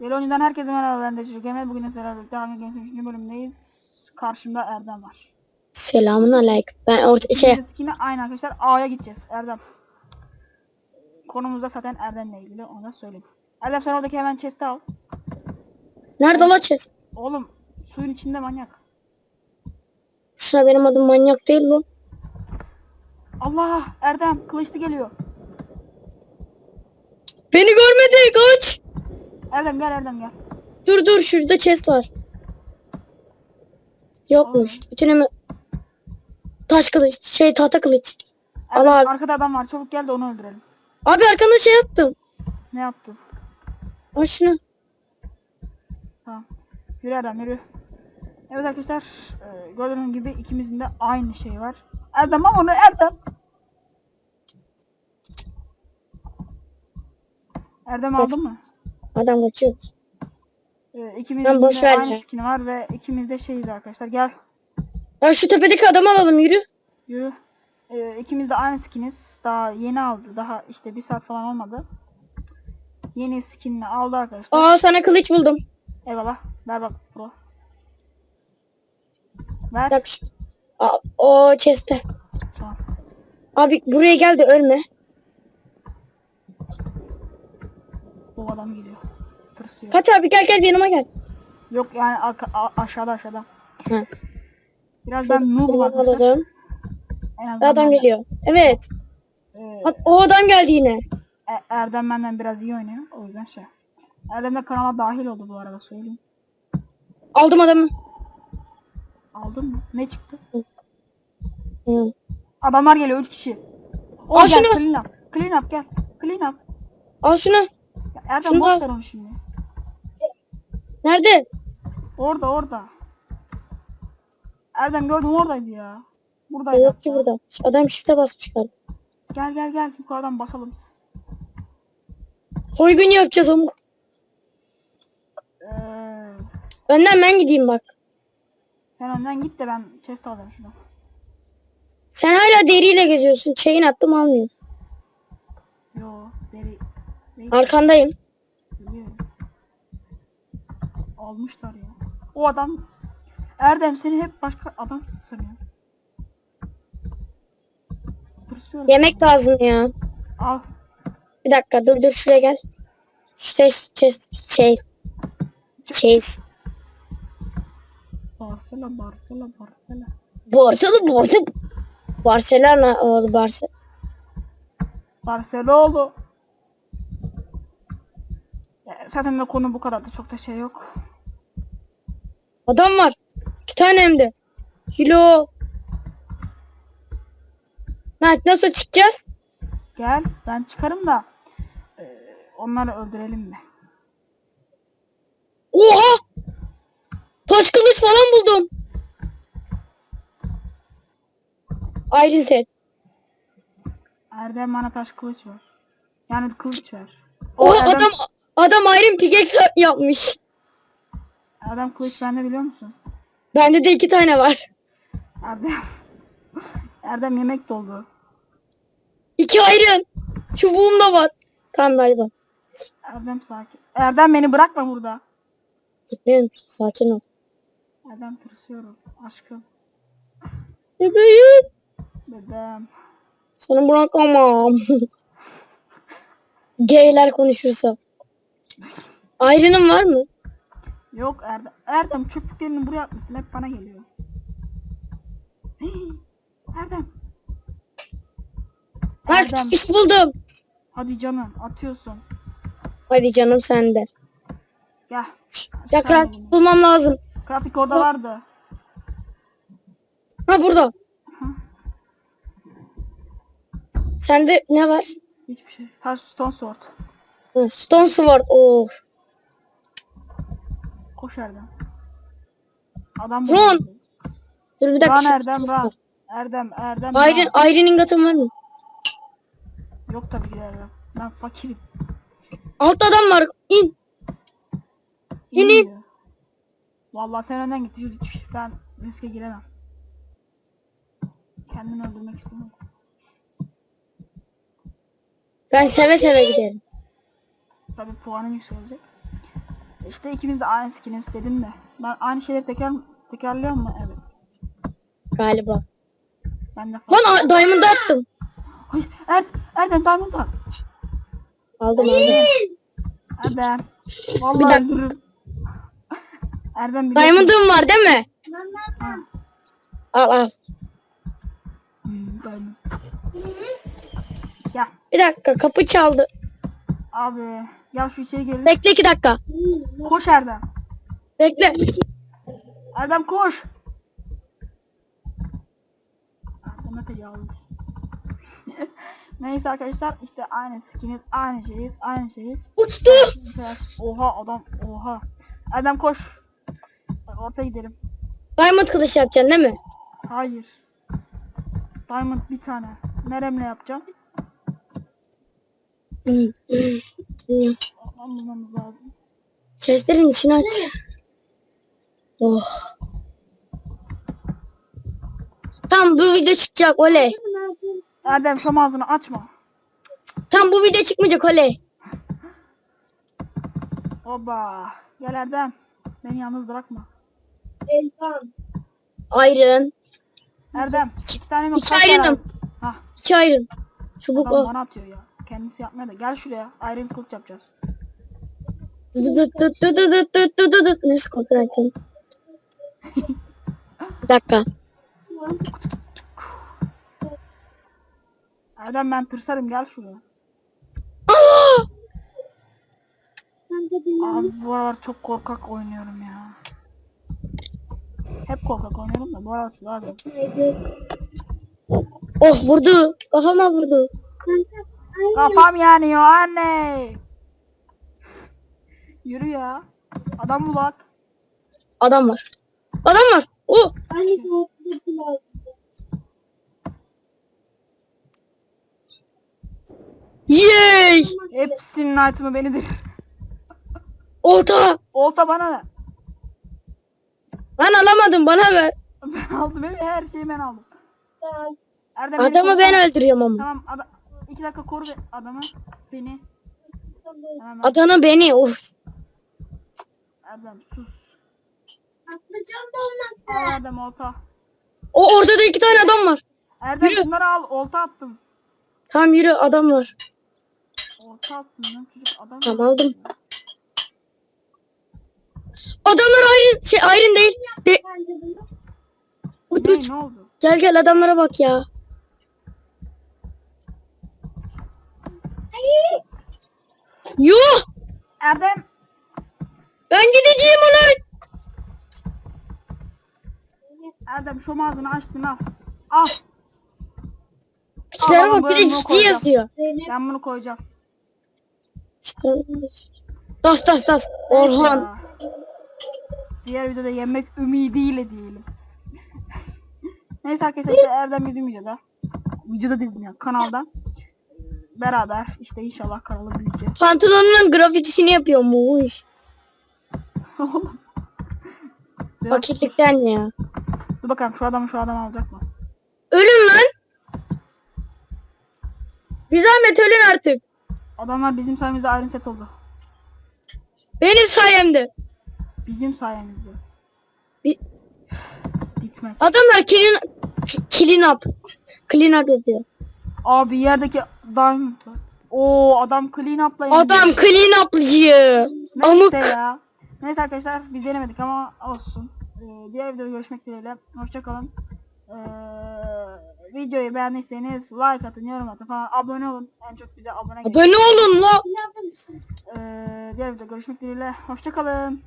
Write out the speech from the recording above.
Yeni oyundan herkese merhaba ben de Çocuk Emel. Bugün sizlerle birlikte Hunger Games'in 3. bölümündeyiz. Karşımda Erdem var. Selamun aleyküm. Ben orta şey yine aynı arkadaşlar A'ya gideceğiz. Erdem. Konumuzda zaten Erdem'le ilgili onu da söyleyeyim. Erdem sen oradaki hemen chest'i al. nerede la chest? Oğlum suyun içinde manyak. Şuna benim adım manyak değil bu. Allah Erdem kılıçlı geliyor. Beni görmedi kaç. Erdem gel Erdem gel. Dur dur şurada chest var. Yokmuş. Bütün hemen taş kılıç şey tahta kılıç. Al Erdem, abi. Arkada adam var çabuk gel de onu öldürelim. Abi arkanda şey attım. Ne yaptın? Al şunu. Tamam. Yürü Erdem yürü. Evet arkadaşlar e, gördüğünüz gibi ikimizin de aynı şey var. Erdem al onu Erdem. Erdem aldın mı? Adam kaçıyor. E, ikimizin Ben boş de ver aynı ya. skin var ve ikimiz de şeyiz arkadaşlar. Gel Ya şu tepedeki adamı alalım yürü. yürü. E, ikimiz de aynı skiniz. Daha yeni aldı. Daha işte bir saat falan olmadı. Yeni skinini aldı arkadaşlar. Aa sana kılıç buldum. Eyvallah. Ver bak bro. Ver. Bak şu. Aa, o chest'te. Tamam. Abi buraya gel de ölme. Bu adam geliyor. Tırsıyor. Kaç abi gel gel yanıma gel. Yok yani aşağıda aşağıda. Ha. Biraz ben noob var. alalım. Adam geliyor. Evet. Ee, Bak o adam geldi yine. E- Erdem benden biraz iyi oynuyor. O yüzden şey. Erdem de kanala dahil oldu bu arada söyleyeyim. Aldım adamı. Aldın mı? Ne çıktı? Hı. Adamlar geliyor 3 kişi. O Al gel şunu. clean up. Clean up gel. Clean up. Al şunu. Erdem Şunu boş al. ver onu şimdi. Nerede? Orada orada. Erdem gördüm oradaydı ya. Buradaydı. Yok ki hatta. burada. Adam shift'e basmış galiba. Gel gel gel yukarıdan basalım. Soygun yapacağız amk. Ee, Önden ben gideyim bak. sen önden git de ben chest alayım şuradan. Sen hala deriyle geziyorsun. Chain attım almıyor. Arkandayım. Almışlar ya. O adam Erdem seni hep başka adam sanıyor. Yemek lazım ya. Al. Bir dakika dur dur şuraya gel. Şu chest, chest, şey. Chase. Barcelona Barcelona Barcelona. Barcelona, Barcelona. Barcelona oldu Barcelona. Barcelona. Ya, Zaten de konu bu kadar da çok da şey yok. Adam var. İki tane hem de. Hilo. Mert nasıl çıkacağız? Gel ben çıkarım da e, onları öldürelim mi? Oha! Taş kılıç falan buldum. Iron set. Erdem bana taş kılıç ver. Yani kılıç ver. O Erdem, adam adam Iron pickaxe yapmış. Erdem kılıç bende biliyor musun? Bende de iki tane var. Erdem. Erdem yemek doldu. İki Iron. Çubuğum da var. Tamam galiba. Erdem sakin. Erdem beni bırakma burada. Gitmiyorum. Sakin ol. Erdem tırsıyorum. Aşkım. Bebeğim. Dedem. Seni bırakamam. Gayler konuşursa. Iron'ın var mı? Yok Erdem. Erdem çöplüklerini buraya atmışsın. Hep bana geliyor. Hii, Erdem. Mert Erdem. buldum. Hadi canım atıyorsun. Hadi canım sende. Gel. Ya crafting bulmam lazım. Kraftik orada vardı. Ha burada. Sende ne var? Hiçbir şey. Taş stone sword. Stone sword. Of. Koş Erdem. Adam burada. Dur bir dakika. Şu Erdem var. Erdem Erdem run. Iron ingatım var mı? Yok tabii ki de Erdem. Ben fakirim. Altta adam var. İn. İn, in. Vallahi sen önden git. Ben riske giremem. Kendimi öldürmek istemiyorum. Ben seve seve giderim. Tabii puanım yükselecek. İşte ikimiz de aynı skiniz dedim de. Ben aynı şeyleri tekrar tekrarlıyor mu? Evet. Galiba. Ben de Lan diamond attım. Ay, er, Erdem diamond at. Aldım aldım. Erdem. Bir Vallahi dakika. öldürürüm. Erdem biliyorsun. Diamond'ım var değil mi? Ha. Al al. Hmm, diamond. Ya Bir dakika kapı çaldı. abi gel şu içeri girelim. Bekle iki dakika. Koş Erdem. Bekle. Erdem koş. Erdem'e tecavüz. Neyse arkadaşlar işte aynı skiniz, aynı şeyiz, aynı şeyiz. Uçtu. Oha adam, oha. Erdem koş. Ortaya gidelim. Diamond kılıç yapacaksın değil mi? Hayır. Diamond bir tane. Neremle yapacağım? Bulmamız lazım. Chestlerin içini aç. Oh. Tam bu video çıkacak oley. Erdem şu ağzını açma. Tam bu video çıkmayacak oley. Oba. Gel Erdem. Beni yalnız bırakma. Iron. Erdem. iki tane mi? İki ayrıldım. Hah. İki iron. Çubuk Adam ol. bana atıyor ya. Kendisi yapmaya da. Gel şuraya. Iron kılıç yapacağız. Neyse copyright yedim. Bir dakika. Erdem ben tırsarım gel şuraya. Allah! Abi bu aralar çok korkak oynuyorum ya. Hep korkak oynuyorum da bu aralar lazım. Oh vurdu. Kafama vurdu. Kanka Kafam yanıyor anne. Yürü ya. Adam bak? Adam var. Adam var. Oh. Yay! Hepsinin item'ı benidir. Olta. Olta bana ver. Ben alamadım bana ver. Ben aldım her şeyi ben aldım. Erdem beni Adamı ben öldürüyorum ama. Tamam adam. İki dakika koru be- adamı. Beni. Tamam, Adanı beni. Of. Erdem sus. Al Erdem olta. O orada da iki tane adam var. Erdem Yürü. bunları al olta attım. Tamam yürü adam var. Olta attım lan çocuk adam. Tamam aldım. Adamlar ayrı şey ayrı değil. De uç Ne, ne oldu? Gel gel adamlara bak ya. Yuh! Erdem Ben gideceğim ulan. Erdem şu ağzını açtın al. Al. Al, bak bir de ciddi yazıyor. Ben bunu koyacağım. İşte. Das das das. Orhan. Diğer videoda yemek ümidiyle diyelim. Neyse arkadaşlar işte Erdem bizim videoda. Videoda dedim ya kanalda. Beraber işte inşallah kanalı büyüyeceğiz. Pantolonunun grafitisini yapıyormuş. Biraz- Fakirlikten ya. Dur bakalım şu adamı şu adam alacak mı? Ölün lan. Bir zahmet ölün artık. Adamlar bizim sayemizde Iron Set oldu. Benim sayemde. Bizim sayemizde. Bir- Gitmek. Adamlar clean, clean up. Clean up yapıyor. Abi yerdeki var. Oo adam clean up'la. Adam clean up'cı. Amık. Neyse ya. Neyse arkadaşlar biz denemedik ama olsun. Ee, diğer videoda görüşmek dileğiyle. Hoşçakalın. Ee, videoyu beğendiyseniz like atın, yorum atın falan. Abone olun. En çok bize abone. Abone olun la. Ee, diğer videoda görüşmek dileğiyle. Hoşçakalın.